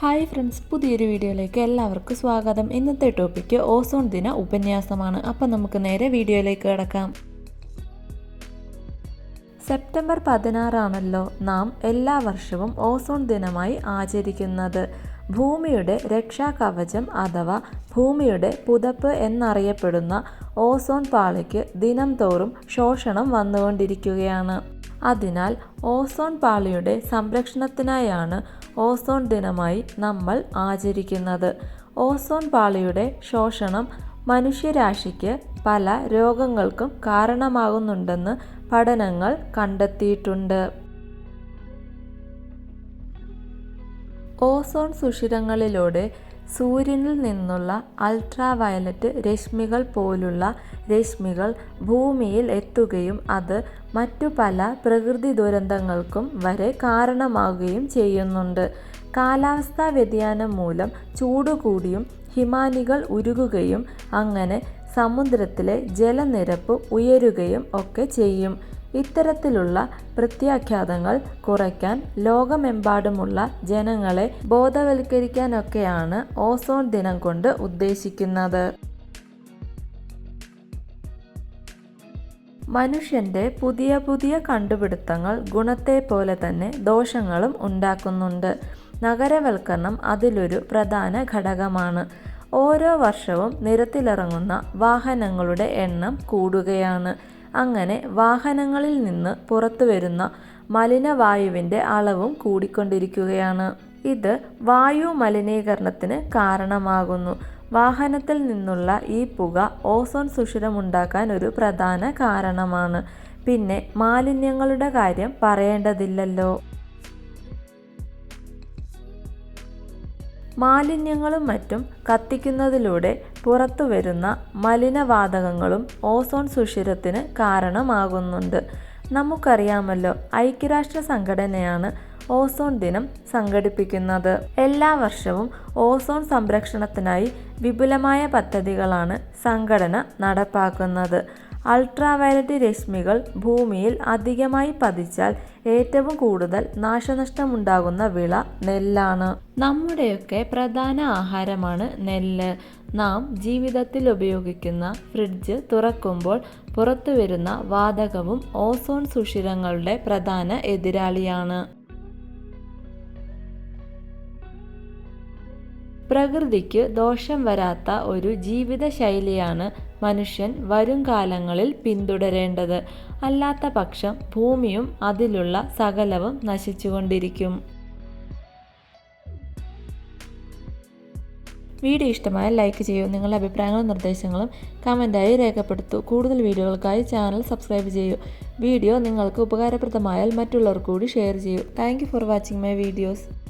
Hi friends പുതിയൊരു വീഡിയോയിലേക്ക് എല്ലാവർക്കും സ്വാഗതം. ഇന്നത്തെ ടോപ്പിക്ക് ഓസോൺ ദിന ഉപന്യാസമാണ്. അപ്പം നമുക്ക് നേരെ വീഡിയോയിലേക്ക് കിടക്കാം. സെപ്റ്റംബർ പതിനാറാണല്ലോ നാം എല്ലാ വർഷവും ഓസോൺ ദിനമായി ആചരിക്കുന്നത്. ഭൂമിയുടെ രക്ഷാകവചം അഥവാ ഭൂമിയുടെ പുതപ്പ് എന്നറിയപ്പെടുന്ന ഓസോൺ പാളിക്ക് ദിനം തോറും ശോഷണം വന്നുകൊണ്ടിരിക്കുകയാണ്. അതിനാൽ ഓസോൺ പാളിയുടെ സംരക്ഷണത്തിനായാണ് ഓസോൺ ദിനമായി നമ്മൾ ആചരിക്കുന്നത്. ഓസോൺ പാളിയുടെ ശോഷണം മനുഷ്യരാശിക്ക് പല രോഗങ്ങൾക്കും കാരണമാകുന്നുണ്ടെന്ന് പഠനങ്ങൾ കണ്ടെത്തിയിട്ടുണ്ട്. ഓസോൺ സുഷിരങ്ങളിലൂടെ സൂര്യനിൽ നിന്നുള്ള അൾട്രാവയലറ്റ് രശ്മികൾ പോലുള്ള രശ്മികൾ ഭൂമിയിൽ എത്തുകയും അത് മറ്റു പല പ്രകൃതി ദുരന്തങ്ങൾക്കും വരെ കാരണമാകുകയും ചെയ്യുന്നുണ്ട്. കാലാവസ്ഥാ വ്യതിയാനം മൂലം ചൂട് കൂടിയും ഹിമാനികൾ ഉരുകുകയും അങ്ങനെ സമുദ്രത്തിലെ ജലനിരപ്പ് ഉയരുകയും ഒക്കെ ചെയ്യും. ഇത്തരത്തിലുള്ള പ്രത്യാഘാതങ്ങൾ കുറയ്ക്കാൻ ലോകമെമ്പാടുമുള്ള ജനങ്ങളെ ബോധവൽക്കരിക്കാനൊക്കെയാണ് ഓസോൺ ദിനം കൊണ്ട് ഉദ്ദേശിക്കുന്നത്. മനുഷ്യന്റെ പുതിയ പുതിയ കണ്ടുപിടുത്തങ്ങൾ ഗുണത്തെ പോലെ തന്നെ ദോഷങ്ങളും ഉണ്ടാക്കുന്നുണ്ട്. നഗരവൽക്കരണം അതിലൊരു പ്രധാന ഘടകമാണ്. ഓരോ വർഷവും നിരത്തിലിറങ്ങുന്ന വാഹനങ്ങളുടെ എണ്ണം കൂടുകയാണ്. അങ്ങനെ വാഹനങ്ങളിൽ നിന്ന് പുറത്തു വരുന്ന മലിനവായുവിന്റെ അളവും കൂടിക്കൊണ്ടിരിക്കുകയാണ്. ഇത് വായു മലിനീകരണത്തിന് കാരണമാകുന്നു. വാഹനത്തിൽ നിന്നുള്ള ഈ പുക ഓസോൺ സുഷിരമുണ്ടാക്കാൻ ഒരു പ്രധാന കാരണമാണ്. പിന്നെ മാലിന്യങ്ങളുടെ കാര്യം പറയേണ്ടതില്ലല്ലോ. മാലിന്യങ്ങളും മറ്റും കത്തിക്കുന്നതിലൂടെ പുറത്തുവരുന്ന മലിനവാതകങ്ങളും ഓസോൺ സുഷിരത്തിന് കാരണമാകുന്നുണ്ട്. നമുക്കറിയാമല്ലോ ഐക്യരാഷ്ട്ര സംഘടനയാണ് ഓസോൺ ദിനം സംഘടിപ്പിക്കുന്നത്. എല്ലാ വർഷവും ഓസോൺ സംരക്ഷണത്തിനായി വിപുലമായ പദ്ധതികളാണ് സംഘടന നടപ്പാക്കുന്നത്. അൾട്രാവയലറ്റ് രശ്മികൾ ഭൂമിയിൽ അധികമായി പതിച്ചാൽ ഏറ്റവും കൂടുതൽ നാശനഷ്ടമുണ്ടാകുന്ന വിള നെല്ലാണ്. നമ്മുടെയൊക്കെ പ്രധാന ആഹാരമാണ് നെല്ല്. നാം ജീവിതത്തിൽ ഉപയോഗിക്കുന്ന ഫ്രിഡ്ജ് തുറക്കുമ്പോൾ പുറത്തു വരുന്ന വാതകവും ഓസോൺ സുഷിരങ്ങളുടെ പ്രധാന എതിരാളിയാണ്. പ്രകൃതിക്ക് ദോഷം വരാത്ത ഒരു ജീവിതശൈലിയാണ് മനുഷ്യൻ വരും കാലങ്ങളിൽ പിന്തുടരേണ്ടത്. അല്ലാത്ത പക്ഷം ഭൂമിയും അതിലുള്ള സകലവും നശിച്ചുകൊണ്ടിരിക്കും. വീഡിയോ ഇഷ്ടമായ ലൈക്ക് ചെയ്യൂ. നിങ്ങളുടെ അഭിപ്രായങ്ങളും നിർദ്ദേശങ്ങളും കമന്റായി രേഖപ്പെടുത്തൂ. കൂടുതൽ വീഡിയോകൾക്കായി ചാനൽ സബ്സ്ക്രൈബ് ചെയ്യൂ. വീഡിയോ നിങ്ങൾക്ക് ഉപകാരപ്രദമായാൽ മറ്റുള്ളവർ കൂടി ഷെയർ ചെയ്യൂ. Thank for watching my videos.